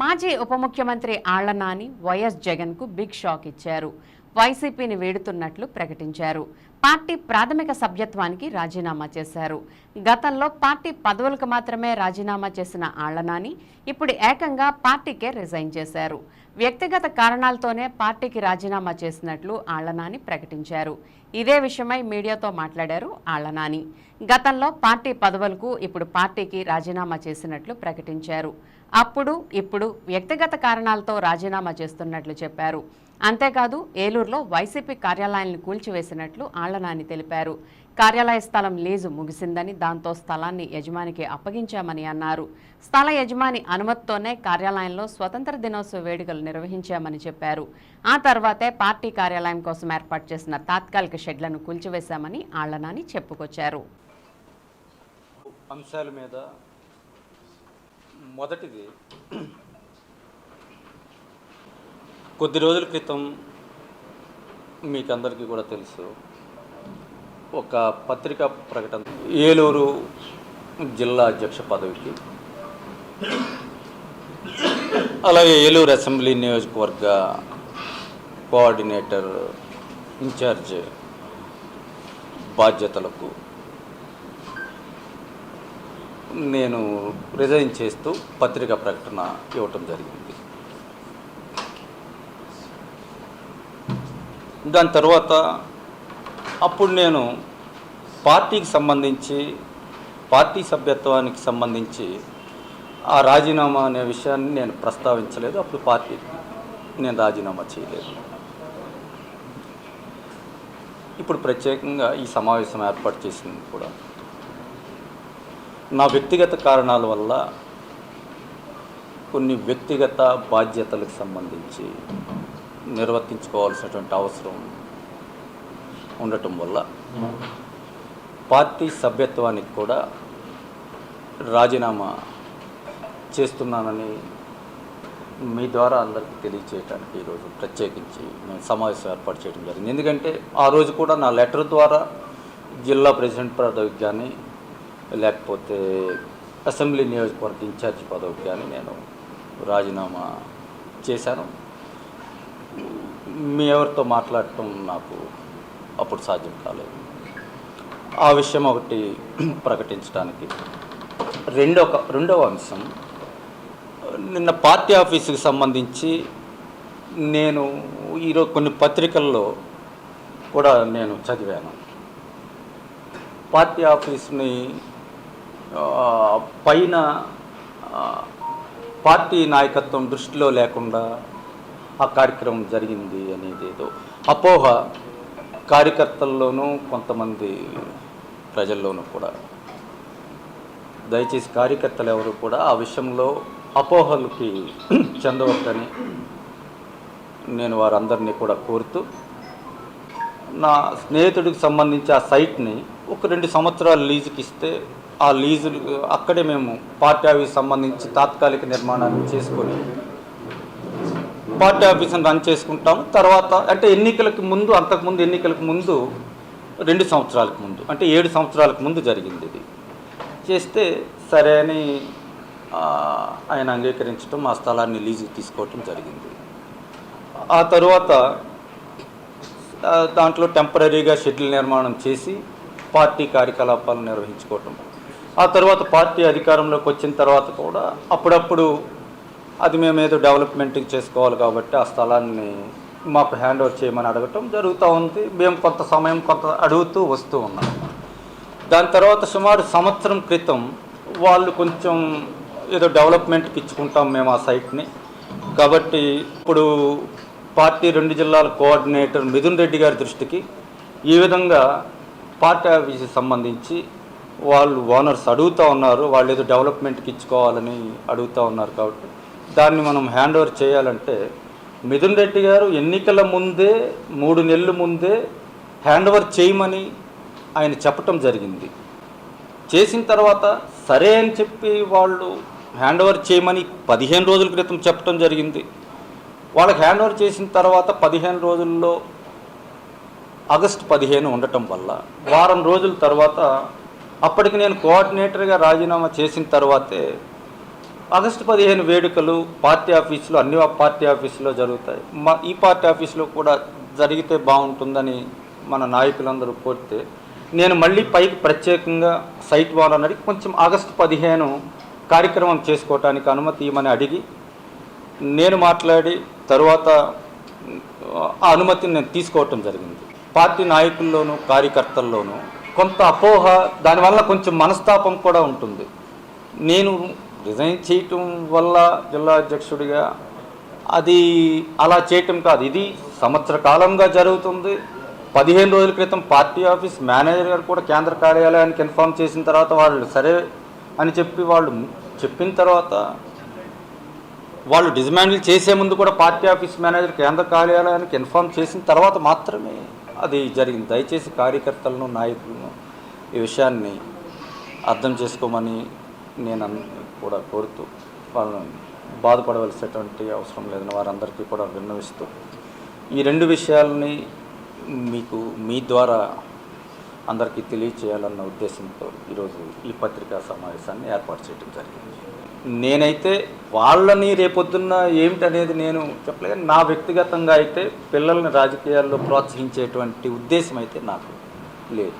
మాజీ ఉప ముఖ్యమంత్రి ఆళ్ళ నాని వైఎస్ జగన్కు బిగ్ షాక్ ఇచ్చారు. వైసీపీని వేడుతున్నట్లు ప్రకటించారు. పార్టీ ప్రాథమిక సభ్యత్వానికి రాజీనామా చేశారు. గతంలో పార్టీ పదవులకు మాత్రమే రాజీనామా చేసిన ఆళ్ళ నాని ఇప్పుడు ఏకంగా పార్టీకే రిజైన్ చేశారు. వ్యక్తిగత కారణాలతోనే పార్టీకి రాజీనామా చేసినట్లు ఆళ్ళ నాని ప్రకటించారు. ఇదే విషయమై మీడియాతో మాట్లాడారు ఆళ్ళ నాని గతంలో పార్టీ పదవులకు ఇప్పుడు పార్టీకి రాజీనామా చేసినట్లు ప్రకటించారు. అప్పుడు ఇప్పుడు వ్యక్తిగత కారణాలతో రాజీనామా చేస్తున్నట్లు చెప్పారు. అంతేకాదు ఏలూరులో వైసీపీ కార్యాలయాలను కూల్చివేసినట్లు ఆళ్ళనాని తెలిపారు. కార్యాలయ స్థలం లీజు ముగిసిందని దాంతో స్థలాన్ని యజమానికి అప్పగించామని అన్నారు. స్థల యజమాని అనుమతితోనే కార్యాలయంలో స్వతంత్ర దినోత్సవ వేడుకలు నిర్వహించామని చెప్పారు. ఆ తర్వాతే పార్టీ కార్యాలయం కోసం ఏర్పాటు చేసిన తాత్కాలిక షెడ్లను కూల్చివేశామని ఆళ్ళనాని చెప్పుకొచ్చారు. అంశాల మీద మొదటిది కొద్ది రోజుల క్రితం మీకు అందరికీ కూడా తెలుసు ఒక పత్రికా ప్రకటన ఏలూరు జిల్లా అధ్యక్ష పదవికి. అలాగే ఏలూరు అసెంబ్లీ నియోజకవర్గ కోఆర్డినేటర్ ఇన్ఛార్జ్ బాధ్యతలకు నేను రిజైన్ చేస్తూ పత్రికా ప్రకటన ఇవ్వటం జరిగింది. దాని తర్వాత అప్పుడు నేను పార్టీకి సంబంధించి పార్టీ సభ్యత్వానికి సంబంధించి ఆ రాజీనామా అనే విషయాన్ని నేను ప్రస్తావించలేదు. అప్పుడు పార్టీకి నేను రాజీనామా చేయలేదు. ఇప్పుడు ప్రత్యేకంగా ఈ సమావేశం ఏర్పాటు చేసింది కూడా నా వ్యక్తిగత కారణాల వల్ల కొన్ని వ్యక్తిగత బాధ్యతలకు సంబంధించి నిర్వర్తించుకోవాల్సినటువంటి అవసరం ఉండటం వల్ల పార్టీ సభ్యత్వానికి కూడా రాజీనామా చేస్తున్నానని మీ ద్వారా అందరికీ తెలియచేయడానికి ఈరోజు ప్రత్యేకించి నేను సమావేశం ఏర్పాటు చేయడం జరిగింది. ఎందుకంటే ఆ రోజు కూడా నా లెటర్ ద్వారా జిల్లా ప్రెసిడెంట్ పదవికి కానీ లేకపోతే అసెంబ్లీ నియోజకవర్గ ఇన్ఛార్జ్ పదవికి కానీ నేను రాజీనామా చేశాను. మీ ఎవరితో మాట్లాడటం నాకు అప్పుడు సాధ్యం కాలేదు. ఆ విషయం ఒకటి ప్రకటించడానికి. రెండో రెండవ అంశం నిన్న పార్టీ ఆఫీసుకి సంబంధించి నేను ఈరోజు కొన్ని పత్రికల్లో కూడా నేను చదివాను. పార్టీ ఆఫీస్ని పైన పార్టీ నాయకత్వం దృష్టిలో లేకుండా ఆ కార్యక్రమం జరిగింది అనేది ఏదో అపోహ. కార్యకర్తల్లోనూ కొంతమంది ప్రజల్లోనూ కూడా. దయచేసి కార్యకర్తలు ఎవరు కూడా ఆ విషయంలో అపోహలకి చెందవద్దని నేను వారందరినీ కూడా కోరుతూ నా స్నేహితుడికి సంబంధించి ఆ సైట్ని ఒక రెండు సంవత్సరాలు లీజుకి ఇస్తే ఆ లీజు అక్కడే మేము పార్టీ ఆఫీస్ సంబంధించి తాత్కాలిక నిర్మాణాన్ని చేసుకొని పార్టీ ఆఫీస్ని రన్ చేసుకుంటాము. తర్వాత అంటే ఎన్నికలకు ముందు అంతకుముందు ఎన్నికలకు ముందు రెండు సంవత్సరాలకు ముందు అంటే ఏడు సంవత్సరాలకు ముందు జరిగింది ఇది. చేస్తే సరే అని ఆయన అంగీకరించడం ఆ స్థలాన్ని లీజుకి తీసుకోవటం జరిగింది. ఆ తరువాత దాంట్లో టెంపరీగా షెడ్యూల్ నిర్మాణం చేసి పార్టీ కార్యకలాపాలు నిర్వహించుకోవటం. ఆ తర్వాత పార్టీ అధికారంలోకి వచ్చిన తర్వాత కూడా అప్పుడప్పుడు అది మేము ఏదో డెవలప్మెంట్ చేసుకోవాలి కాబట్టి ఆ స్థలాన్ని మాకు హ్యాండ్ ఓవర్ చేయమని అడగటం జరుగుతూ ఉంది. మేము కొంత సమయం కొంత అడుగుతూ వస్తూ ఉన్నాం. దాని తర్వాత సుమారు సంవత్సరం క్రితం వాళ్ళు కొంచెం ఏదో డెవలప్మెంట్కి ఇచ్చుకుంటాం మేము ఆ సైట్ని. కాబట్టి ఇప్పుడు పార్టీ రెండు జిల్లాల కోఆర్డినేటర్ మిథున్ రెడ్డి గారి దృష్టికి ఈ విధంగా పార్టీ ఆఫీస్కి సంబంధించి వాళ్ళు ఓనర్స్ అడుగుతూ ఉన్నారు వాళ్ళు ఏదో డెవలప్మెంట్కి ఇచ్చుకోవాలని అడుగుతూ ఉన్నారు కాబట్టి. దాన్ని మనం హ్యాండ్ ఓవర్ చేయాలంటే మిథున్ రెడ్డి గారు ఎన్నికల ముందే మూడు నెలల ముందే హ్యాండ్ ఓవర్ చేయమని ఆయన చెప్పటం జరిగింది. చేసిన తర్వాత సరే అని చెప్పి వాళ్ళు హ్యాండ్ ఓవర్ చేయమని పదిహేను రోజుల క్రితం చెప్పడం జరిగింది. వాళ్ళకి హ్యాండ్ ఓవర్ చేసిన తర్వాత పదిహేను రోజుల్లో ఆగస్టు పదిహేను ఉండటం వల్ల వారం రోజుల తర్వాత అప్పటికి నేను కోఆర్డినేటర్గా రాజీనామా చేసిన తర్వాతే ఆగస్టు పదిహేను వేడుకలు పార్టీ ఆఫీసులో అన్ని పార్టీ ఆఫీసులో జరుగుతాయి. మా ఈ పార్టీ ఆఫీసులో కూడా జరిగితే బాగుంటుందని మన నాయకులందరూ కోరితే నేను మళ్ళీ పైకి ప్రత్యేకంగా సైట్ వాళ్ళని అడిగి కొంచెం ఆగస్టు పదిహేను కార్యక్రమం చేసుకోవటానికి అనుమతి ఇవ్వమని అడిగి నేను మాట్లాడి తరువాత ఆ అనుమతిని నేను తీసుకోవటం జరిగింది. పార్టీ నాయకుల్లోనూ కార్యకర్తల్లోనూ కొంత అపోహ దానివల్ల కొంచెం మనస్తాపం కూడా ఉంటుంది. నేను రిజైన్ చేయటం వల్ల జిల్లా అధ్యక్షుడిగా అది అలా చేయటం కాదు. ఇది సంవత్సర కాలంగా జరుగుతుంది. పదిహేను రోజుల క్రితం పార్టీ ఆఫీస్ మేనేజర్ గారు కూడా కేంద్ర కార్యాలయానికి ఇన్ఫామ్ చేసిన తర్వాత వాళ్ళు సరే అని చెప్పి వాళ్ళు చెప్పిన తర్వాత వాళ్ళు డిస్మాండిల్ చేసే ముందు కూడా పార్టీ ఆఫీస్ మేనేజర్ కేంద్ర కార్యాలయానికి ఇన్ఫామ్ చేసిన తర్వాత మాత్రమే అది జరిగింది. దయచేసి కార్యకర్తలను నాయకులను ఈ విషయాన్ని అర్థం చేసుకోమని నేను కూడా కోరుతూ వాళ్ళని బాధపడవలసినటువంటి అవసరం లేదని వారందరికీ కూడా విన్నవిస్తూ ఈ రెండు విషయాలని మీకు మీ ద్వారా అందరికీ తెలియచేయాలన్న ఉద్దేశంతో ఈరోజు ఈ పత్రికా సమావేశాన్ని ఏర్పాటు చేయడం జరిగింది. నేనైతే వాళ్ళని రేపొద్దున్న ఏమిటనేది నేను చెప్పలేదు నా వ్యక్తిగతంగా అయితే పిల్లల్ని రాజకీయాల్లో ప్రోత్సహించేటువంటి ఉద్దేశం అయితే నాకు లేదు.